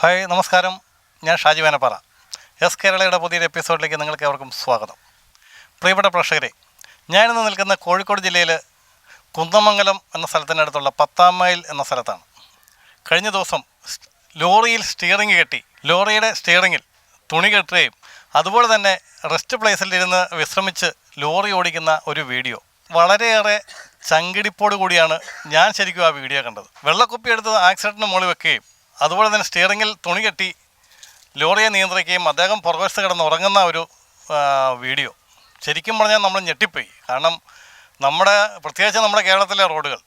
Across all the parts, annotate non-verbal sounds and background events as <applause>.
Hi നമസ്കാരം. ഞാൻ Shaji Venappara. S കേരളയുടെ പുതിയൊരു എപ്പിസോഡിലേക്ക് നിങ്ങൾക്ക് അവർക്കും സ്വാഗതം. പ്രിയപ്പെട്ട പ്രേക്ഷകരെ ഞാനിന്ന് നിൽക്കുന്ന കോഴിക്കോട് ജില്ലയിൽ കുന്നമംഗലം എന്ന സ്ഥലത്തിനടുത്തുള്ള പത്താം മൈൽ എന്ന സ്ഥലത്താണ്. കഴിഞ്ഞ ദിവസം ലോറിയിൽ സ്റ്റിയറിംഗ് കെട്ടി ലോറിയുടെ സ്റ്റിയറിങ്ങിൽ തുണി കെട്ടുകയും അതുപോലെ തന്നെ റെസ്റ്റ് പ്ലേസിലിരുന്ന് വിശ്രമിച്ച് ലോറി ഓടിക്കുന്ന ഒരു വീഡിയോ. വളരെയേറെ ചങ്കിടിപ്പോട് കൂടിയാണ് ഞാൻ ശരിക്കും ആ വീഡിയോ കണ്ടത്. വെള്ളക്കുപ്പി എടുത്ത് ആക്സിഡന്റിന് മുകളിൽ വെക്കുകയും അതുപോലെ തന്നെ സ്റ്റിയറിങ്ങിൽ തുണി കെട്ടി ലോറിയെ നിയന്ത്രിക്കുകയും അദ്ദേഹം പുറകുവശത്ത് കിടന്ന് ഉറങ്ങുന്ന ഒരു വീഡിയോ. ശരിക്കും പറഞ്ഞാൽ നമ്മൾ ഞെട്ടിപ്പോയി. കാരണം നമ്മുടെ പ്രത്യേകിച്ച് നമ്മുടെ കേരളത്തിലെ റോഡുകൾ.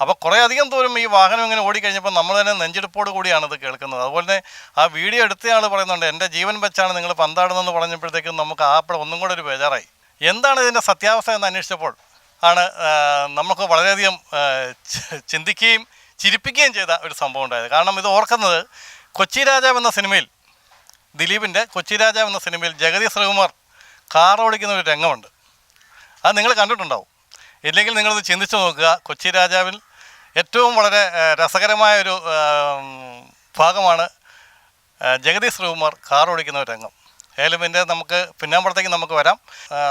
അപ്പോൾ കുറേ അധികം ദൂരം ഈ വാഹനം ഇങ്ങനെ ഓടിക്കഴിഞ്ഞപ്പോൾ നമ്മൾ തന്നെ നെഞ്ചെടുപ്പോട് കൂടിയാണ് ഇത് കേൾക്കുന്നത്. അതുപോലെ തന്നെ ആ വീഡിയോ എടുത്തയാൾ പറയുന്നുണ്ട് എന്റെ ജീവൻ വെച്ചാണ് നിങ്ങൾ പന്താടുന്നതെന്ന് പറഞ്ഞപ്പോഴത്തേക്കും നമുക്ക് ആപ്പിടെ ഒന്നും കൂടെ ഒരു ബേജാറായി. എന്താണ് ഇതിന്റെ സത്യാവസ്ഥ എന്ന് അന്വേഷിച്ചപ്പോൾ ആണ് നമുക്ക് വളരെയധികം ചിന്തിക്കുകയും ചിരിപ്പിക്കുകയും ചെയ്ത ഒരു സംഭവം ഉണ്ടായത്. കാരണം ഇത് ഓർക്കുന്നത് കൊച്ചി രാജാവ് എന്ന സിനിമയിൽ ദിലീപിന്റെ കൊച്ചി രാജാവ് എന്ന സിനിമയിൽ ജഗതി ശ്രീകുമാർ കാർ ഓടിക്കുന്ന ഒരു രംഗമുണ്ട്. അത് നിങ്ങൾ കണ്ടിട്ടുണ്ടാവും. ഇല്ലെങ്കിൽ നിങ്ങളത് ചിന്തിച്ചു നോക്കുക. കൊച്ചി രാജാവിൽ ഏറ്റവും വളരെ രസകരമായ ഒരു ഭാഗമാണ് ജഗതി ശ്രീകുമാർ കാർ ഓടിക്കുന്ന ഒരു രംഗം. ഏതായാലും ഇതിന്റെ നമുക്ക് പിന്നാമ്പുറത്തേക്ക് നമുക്ക് വരാം.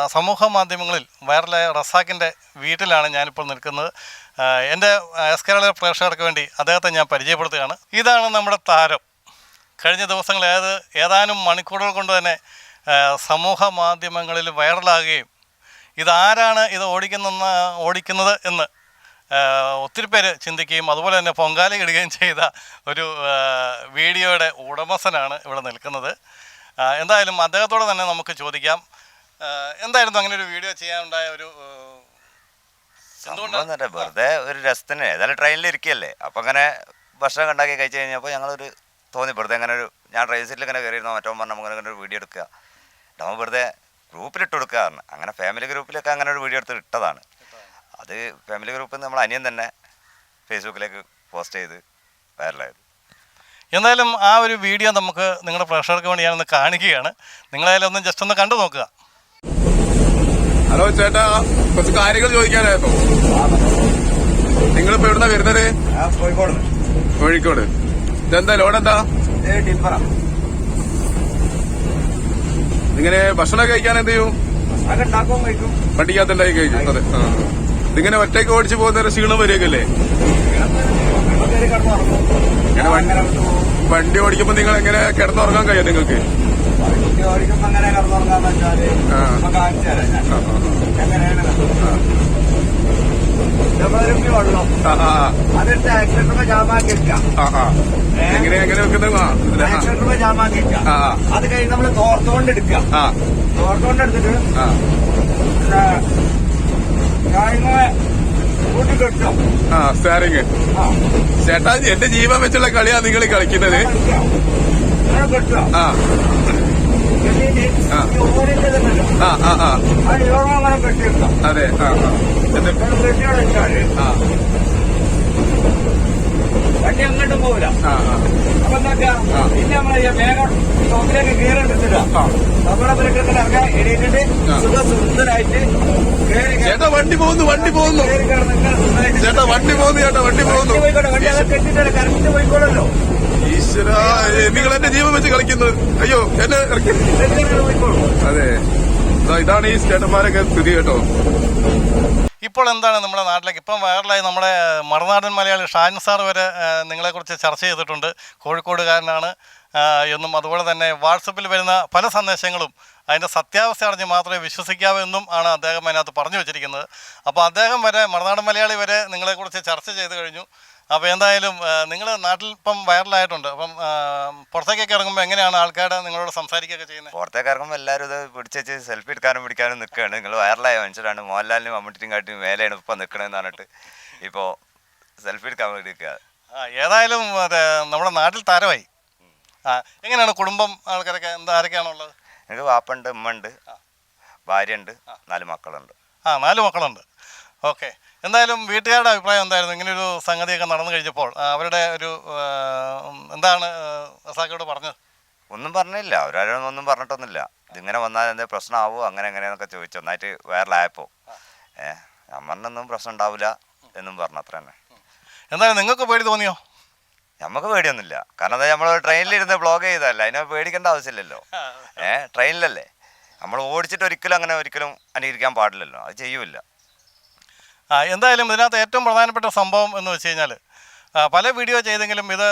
സമൂഹ മാധ്യമങ്ങളിൽ വൈറലായ റസാക്കിന്റെ വീട്ടിലാണ് ഞാനിപ്പോൾ നിൽക്കുന്നത്. എന്റെ എസ് കേരള പ്രേക്ഷകർക്ക് വേണ്ടി അദ്ദേഹത്തെ ഞാൻ പരിചയപ്പെടുത്തുകയാണ്. ഇതാണ് നമ്മുടെ താരം. കഴിഞ്ഞ ദിവസങ്ങൾ ഏത് ഏതാനും മണിക്കൂറുകൾ കൊണ്ട് തന്നെ സമൂഹ മാധ്യമങ്ങളിൽ വൈറലാകുകയും ഇതാരാണ് ഇത് ഓടിക്കുന്ന ഓടിക്കുന്നത് എന്ന് ഒത്തിരി പേര് ചിന്തിക്കുകയും അതുപോലെ തന്നെ പൊങ്കാല ഇടുകയും ചെയ്ത ഒരു വീഡിയോയുടെ ഉടമസ്ഥനാണ് ഇവിടെ നിൽക്കുന്നത്. എന്തായാലും അദ്ദേഹത്തോട് തന്നെ നമുക്ക് ചോദിക്കാം. എന്തായിരുന്നു അങ്ങനെ ഒരു വീഡിയോ ചെയ്യാനുണ്ടായ ഒരു സംഭവം വെറുതെ ഒരു രസത്തിന് ഏതായാലും ട്രെയിനിൽ ഇരിക്കുകയല്ലേ അപ്പം അങ്ങനെ ഭക്ഷണം ഉണ്ടാക്കി കഴിച്ചു കഴിഞ്ഞപ്പോൾ ഞങ്ങളൊരു തോന്നി വെറുതെ അങ്ങനെ ഒരു ഞാൻ ട്രെയിൻ സീറ്റിൽ ഇങ്ങനെ കയറിയിരുന്നു മറ്റോ പറഞ്ഞാൽ നമുക്ക് അങ്ങനെ ഒരു വീഡിയോ എടുക്കുക നമ്മൾ വെറുതെ ഗ്രൂപ്പിൽ ഇട്ട് കൊടുക്കുക അങ്ങനെ ഫാമിലി ഗ്രൂപ്പിലൊക്കെ അങ്ങനെ ഒരു വീഡിയോ എടുത്ത് ഇട്ടതാണ്. അത് ഫാമിലി ഗ്രൂപ്പിൽ നിന്ന് നമ്മൾ അനിയൻ തന്നെ ഫേസ്ബുക്കിലേക്ക് പോസ്റ്റ് ചെയ്ത് വൈറലായത് എന്തായാലും ആ ഒരു വീഡിയോ നമുക്ക് നിങ്ങളുടെ പ്രേക്ഷകർക്ക് വേണ്ടി ഞാനൊന്ന് കാണിക്കുകയാണ്. നിങ്ങളായാലും ഒന്ന് ജസ്റ്റ് ഒന്ന് കണ്ടു നോക്കുക. ഹലോ ചേട്ടാ കുറച്ച് കാര്യങ്ങൾ ചോദിക്കാനായിരുന്നു നിങ്ങളിപ്പോ എവിടുന്ന വരുന്നത്? കോഴിക്കോട്. കോഴിക്കോട്. ഇതെന്താ ലോഡ് എന്താ ഇങ്ങനെ ഭക്ഷണം കഴിക്കാൻ എന്ത് ചെയ്യും? വണ്ടിക്കകത്തുണ്ടായി കഴിക്കും. അതെ. ഇതിങ്ങനെ ഒറ്റയ്ക്ക് ഓടിച്ചു പോകുന്ന ക്ഷീണം വരികയല്ലേ? വണ്ടി ഓടിക്കുമ്പോ നിങ്ങൾ എങ്ങനെ കിടന്നുറങ്ങാൻ കഴിയാം നിങ്ങൾക്ക്? ഓടിക്കുമ്പോ അങ്ങനെ കിടന്നുറങ്ങാന്ന് വെച്ചാൽ ആ. ഇപ്പൊ കാണിച്ചു തരാം ഞാൻ. ആ, ആ, എങ്ങനെയാണ് നമ്മളൊരു വെള്ളം ആ, ആ, അതിട്ട് ആക്സിഡന്റ് ജാമാക്കി വെക്കാം. ആ, ആ. എങ്ങനെ എങ്ങനെ വെക്കുന്നത്? ആ, ആ, ആക്സിഡന്റ് ജാമാക്കി വെക്കാം. ആ, ആ. അത് കഴിഞ്ഞ് നമ്മൾ തോർത്തുകൊണ്ട് എടുക്കുക തോർത്തുകൊണ്ട് എടുത്തിട്ട് ആ. കാര്യങ്ങ കൂട്ടി കെട്ടും. ആ സ്റ്റാറിങ് ചേട്ടാ എന്റെ ജീവൻ വെച്ചുള്ള കളിയാ നിങ്ങൾ കളിക്കുന്നത്. ആ. ആ. ആ ആ അതെ ആ ആ വണ്ടി അങ്ങോട്ടും പോവില്ല അപ്പൊ എന്താ ആ. പിന്നെ നമ്മളെ വേഗം ഷോപ്പിലേക്ക് കയറിട്ടില്ല. നമ്മുടെ പരിക്കൊക്കെ ഇറങ്ങാൻ എണീറ്റിട്ട് ആ. സുന്ദരായിട്ട് കയറി ചേട്ടാ വണ്ടി പോകുന്നു വണ്ടി പോകുന്നു ചേട്ടാ വണ്ടി പോകുന്നു ചേട്ടാ വണ്ടി പോകുന്നു കറക്റ്റ് പോയിക്കോളല്ലോ ഈശ്വര നിങ്ങൾ എന്റെ ജീവൻ വെച്ച് കളിക്കുന്നത് അയ്യോ എന്നെ അതെ. ഇതാണ് ഈ സ്റ്റേഡന്മാരൊക്കെ സ്ഥിതി കേട്ടോ. ഇപ്പോൾ എന്താണ് നമ്മുടെ നാട്ടിലേക്ക്? ഇപ്പം വൈറലായി നമ്മുടെ മറുനാടൻ മലയാളി ഷാൻ സാർ വരെ നിങ്ങളെക്കുറിച്ച് ചർച്ച ചെയ്തിട്ടുണ്ട്. കോഴിക്കോടുകാരനാണ്. എന്നും അതുപോലെ തന്നെ വാട്സപ്പിൽ വരുന്ന പല സന്ദേശങ്ങളും അതിന്റെ സത്യാവസ്ഥ അറിഞ്ഞ് മാത്രമേ വിശ്വസിക്കാവൂ എന്നും ആണ് അദ്ദേഹം അതിനകത്ത് പറഞ്ഞു വെച്ചിരിക്കുന്നത്. അപ്പോൾ അദ്ദേഹം വരെ മറുനാടൻ മലയാളി വരെ നിങ്ങളെക്കുറിച്ച് ചർച്ച ചെയ്ത് കഴിഞ്ഞു. അപ്പോൾ എന്തായാലും നിങ്ങൾ നാട്ടിൽ ഇപ്പം വൈറലായിട്ടുണ്ട്. അപ്പം പുറത്തേക്കൊക്കെ ഇറങ്ങുമ്പോൾ എങ്ങനെയാണ് ആൾക്കാരുടെ നിങ്ങളോട് സംസാരിക്കുകയൊക്കെ ചെയ്യുന്നത് പുറത്തേക്ക് ഇറങ്ങുമ്പോൾ എല്ലാവരും ഇത് പിടിച്ച് സെൽഫി എടുക്കാനും പിടിക്കാനും നിൽക്കുകയാണ് നിങ്ങൾ വൈറലായ മനുഷ്യരാണ്. മോഹൻലാലിനും മമ്മൂട്ടിയും കാട്ടിയും മേലെയാണ് ഇപ്പം നിൽക്കണമെന്ന് പറഞ്ഞിട്ട് ഇപ്പോൾ സെൽഫി എടുക്കാൻ വേണ്ടി നിൽക്കുക ആ ഏതായാലും നമ്മുടെ നാട്ടിൽ താരമായി. ആ എങ്ങനെയാണ് കുടുംബം ആൾക്കാരൊക്കെ എന്താ ആരൊക്കെയാണുള്ളത് എനിക്ക് വാപ്പുണ്ട് ഉമ്മ ഉണ്ട് ഭാര്യ ഉണ്ട് നാല് മക്കളുണ്ട്. ആ നാല് മക്കളുണ്ട്. ഓക്കെ. എന്തായാലും വീട്ടുകാരുടെ അഭിപ്രായം എന്തായിരുന്നു? ഇങ്ങനൊരു സംഗതിയൊക്കെ നടന്നു കഴിഞ്ഞപ്പോൾ അവരുടെ ഒരു എന്താണ് റസാക്കോട് പറഞ്ഞത്? ഒന്നും പറഞ്ഞില്ല. അവരാരും ഒന്നും പറഞ്ഞിട്ടൊന്നുമില്ല. ഇതിങ്ങനെ വന്നാൽ എന്തെങ്കിലും പ്രശ്നമാവോ? അങ്ങനെ എങ്ങനെയെന്നൊക്കെ ചോദിച്ചു. ഒന്നായിട്ട് വൈറലായപ്പോൾ ഏഹ് അമ്മറിനൊന്നും പ്രശ്നം ഉണ്ടാവില്ല എന്നും പറഞ്ഞു. അത്ര തന്നെ. എന്തായാലും നിങ്ങൾക്ക് പേടി തോന്നിയോ? നമുക്ക് പേടിയൊന്നുമില്ല. കാരണം എന്താ നമ്മൾ ട്രെയിനിലിരുന്ന് ബ്ലോഗ് ചെയ്തതല്ല? അതിനെ പേടിക്കേണ്ട ആവശ്യമില്ലല്ലോ. ഏഹ് ട്രെയിനിലല്ലേ? നമ്മൾ ഓടിച്ചിട്ട് ഒരിക്കലും അങ്ങനെ ഒരിക്കലും അനുകരിക്കാൻ പാടില്ലല്ലോ. അത് ചെയ്യൂല എന്തായാലും ഇതിനകത്ത് ഏറ്റവും പ്രധാനപ്പെട്ട സംഭവം എന്ന് വെച്ച് കഴിഞ്ഞാൽ പല വീഡിയോ ചെയ്തെങ്കിലും ഇത്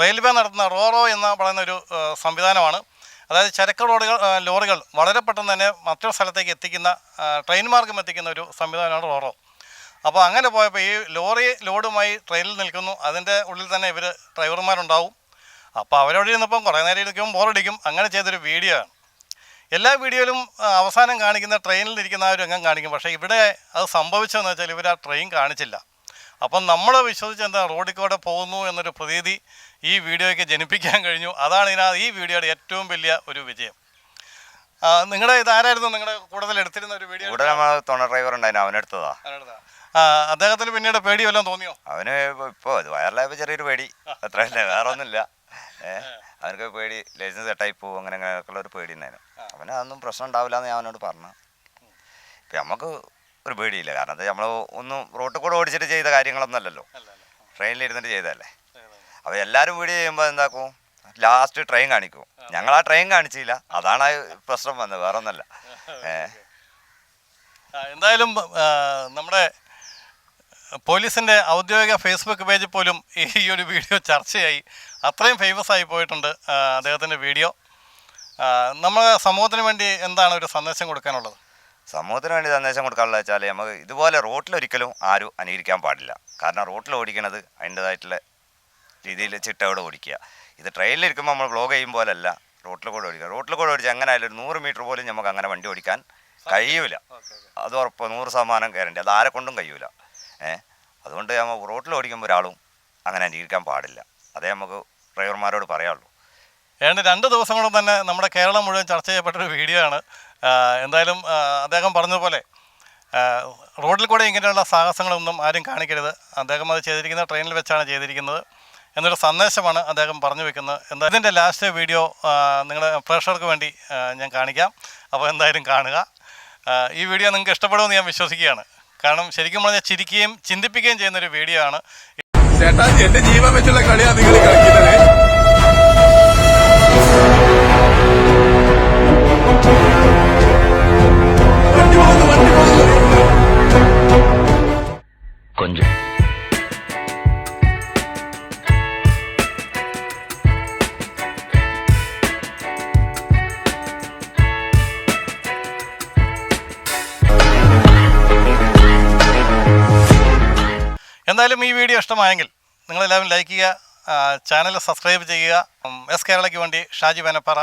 റെയിൽവേ നടത്തുന്ന റോറോ എന്ന് പറയുന്ന ഒരു സംവിധാനമാണ്. അതായത് ചരക്ക് റോഡുകൾ ലോറികൾ വളരെ പെട്ടെന്ന് തന്നെ മറ്റൊരു സ്ഥലത്തേക്ക് എത്തിക്കുന്ന ട്രെയിൻ മാർഗം എത്തിക്കുന്ന ഒരു സംവിധാനമാണ് റോറോ. അപ്പോൾ അങ്ങനെ പോയപ്പോൾ ഈ ലോറി ലോഡുമായി ട്രെയിനിൽ നിൽക്കുന്നു. അതിന്റെ ഉള്ളിൽ തന്നെ ഇവർ ഡ്രൈവർമാരുണ്ടാവും. അപ്പോൾ അവരോട് ഇരുന്നപ്പം കുറേ നേരം ഇരിക്കും ബോറടിക്കും അങ്ങനെ ചെയ്തൊരു വീഡിയോ ആണ്. എല്ലാ വീഡിയോയിലും അവസാനം കാണിക്കുന്ന ട്രെയിനിൽ ഇരിക്കുന്ന ആ രംഗം കാണിക്കും. പക്ഷേ ഇവിടെ അത് സംഭവിച്ചതെന്ന് വെച്ചാൽ ഇവർ ആ ട്രെയിൻ കാണിച്ചില്ല. അപ്പം നമ്മൾ വിശ്വസിച്ച് എന്താ റോഡിൽ കൂടെ പോകുന്നു എന്നൊരു പ്രതീതി ഈ വീഡിയോയ്ക്ക് ജനിപ്പിക്കാൻ കഴിഞ്ഞു. അതാണ് ഇതിനകത്ത് ഈ വീഡിയോയുടെ ഏറ്റവും വലിയ ഒരു വിജയം. നിങ്ങളുടെ ഇതാരായിരുന്നു നിങ്ങളുടെ കൂടുതൽ എടുത്തിരുന്ന ഒരു വീഡിയോ? തുണ ഡ്രൈവർ ഉണ്ടായിരുന്നു. അവനെടുത്തതാ. അദ്ദേഹത്തിന് പിന്നീട് പേടി വല്ലതും തോന്നിയോ? അവന് ഇപ്പോൾ വയറിലായപ്പോൾ ചെറിയൊരു പേടി. അത്രയല്ലേ വേറെ ഒന്നുമില്ല ഏഹ് അവനക്ക് പേടി ലൈസൻസ് സെറ്റായി പോകും അങ്ങനെ അങ്ങനെയൊക്കെയുള്ള ഒരു പേടി ഉണ്ടായിരുന്നു. അവന് അതൊന്നും പ്രശ്നം ഉണ്ടാവില്ല എന്ന് ഞാൻ അവനോട് പറഞ്ഞു. ഇപ്പം നമുക്ക് ഒരു പേടിയില്ല. കാരണം എന്താ നമ്മൾ ഒന്നും റോട്ടിൽ കൂടെ ഓടിച്ചിട്ട് ചെയ്ത കാര്യങ്ങളൊന്നും അല്ലല്ലോ. ട്രെയിനിൽ ഇരുന്നിട്ട് ചെയ്തതല്ലേ. അപ്പോൾ എല്ലാവരും വീഡിയോ ചെയ്യുമ്പോൾ എന്താക്കും? ലാസ്റ്റ് ട്രെയിൻ കാണിക്കും. ഞങ്ങൾ ആ ട്രെയിൻ കാണിച്ചില്ല. അതാണ് ആ പ്രശ്നം വന്നത്. വേറെ ഒന്നല്ല <laughs> എന്തായാലും നമ്മുടെ പോലീസിന്റെ ഔദ്യോഗിക ഫേസ്ബുക്ക് പേജിൽ പോലും ഈ ഒരു വീഡിയോ ചർച്ചയായി. അത്രയും ഫേമസ് ആയി പോയിട്ടുണ്ട് അദ്ദേഹത്തിന്റെ വീഡിയോ നമ്മൾ സമൂഹത്തിന് വേണ്ടി എന്താണ് ഒരു സന്ദേശം കൊടുക്കാനുള്ളത്? സമൂഹത്തിന് വേണ്ടി സന്ദേശം കൊടുക്കാനുള്ള വെച്ചാൽ നമുക്ക് ഇതുപോലെ റോട്ടിൽ ഒരിക്കലും ആരും അനുകരിക്കാൻ പാടില്ല. കാരണം റോട്ടിൽ ഓടിക്കണത് അതിന്റെതായിട്ടുള്ള രീതിയിൽ ചിട്ടയോടെ ഓടിക്കുക. ഇത് ട്രെയിനിൽ ട്രെയിനിലിരിക്കുമ്പോൾ നമ്മൾ ബ്ലോഗ് ചെയ്യും പോലല്ല റോട്ടിൽ കൂടെ ഓടിക്കുക. റോട്ടിൽ കൂടെ ഓടിച്ചാൽ അങ്ങനെ ആയാലും ഒരു നൂറ് മീറ്റർ പോലും നമുക്ക് അങ്ങനെ വണ്ടി ഓടിക്കാൻ കഴിയൂല. അത് ഉറപ്പ് നൂറ് ശതമാനം കയറേണ്ടി അത് ആരെ കൊണ്ടും കഴിയൂല. ഏഹ് അതുകൊണ്ട് നമ്മൾ റോട്ടിൽ ഓടിക്കുമ്പോൾ ഒരാളും അങ്ങനെ അനുകരിക്കാൻ പാടില്ല. അതേ നമുക്ക് ഡ്രൈവർമാരോട് പറയാമുള്ളൂ ഏതാണ്ട് രണ്ട് ദിവസം കൊണ്ട് തന്നെ നമ്മുടെ കേരളം മുഴുവൻ ചർച്ച ചെയ്യപ്പെട്ടൊരു വീഡിയോ ആണ്. എന്തായാലും അദ്ദേഹം പറഞ്ഞതുപോലെ റോഡിൽ കൂടെ ഇങ്ങനെയുള്ള സാഹസങ്ങളൊന്നും ആരും കാണിക്കരുത്. അദ്ദേഹം അത് ചെയ്തിരിക്കുന്നത് ട്രെയിനിൽ വെച്ചാണ് ചെയ്തിരിക്കുന്നത് എന്നൊരു സന്ദേശമാണ് അദ്ദേഹം പറഞ്ഞു വെക്കുന്നത്. എന്താ ഇതിന്റെ ലാസ്റ്റ് വീഡിയോ നിങ്ങളുടെ പ്രേക്ഷകർക്ക് വേണ്ടി ഞാൻ കാണിക്കാം. അപ്പോൾ എന്തായാലും കാണുക. ഈ വീഡിയോ നിങ്ങൾക്ക് ഇഷ്ടപ്പെടുമെന്ന് ഞാൻ വിശ്വസിക്കുകയാണ്. കാരണം ശരിക്കും പറഞ്ഞാൽ ചിരിക്കുകയും ചിന്തിപ്പിക്കുകയും ചെയ്യുന്നൊരു വീഡിയോ ആണ്. ചേട്ടാ എന്റെ ജീവൻ വെച്ചുള്ള കളിയാണ് നിങ്ങൾ കളിക്കുന്നത്. എന്തായാലും ഈ വീഡിയോ ഇഷ്ടമായെങ്കിൽ നിങ്ങളെല്ലാവരും ലൈക്ക് ചെയ്യുക ചാനൽ സബ്സ്ക്രൈബ് ചെയ്യുക. എസ് കേരളയ്ക്ക് വേണ്ടി ഷാജി വേനപ്പാറ.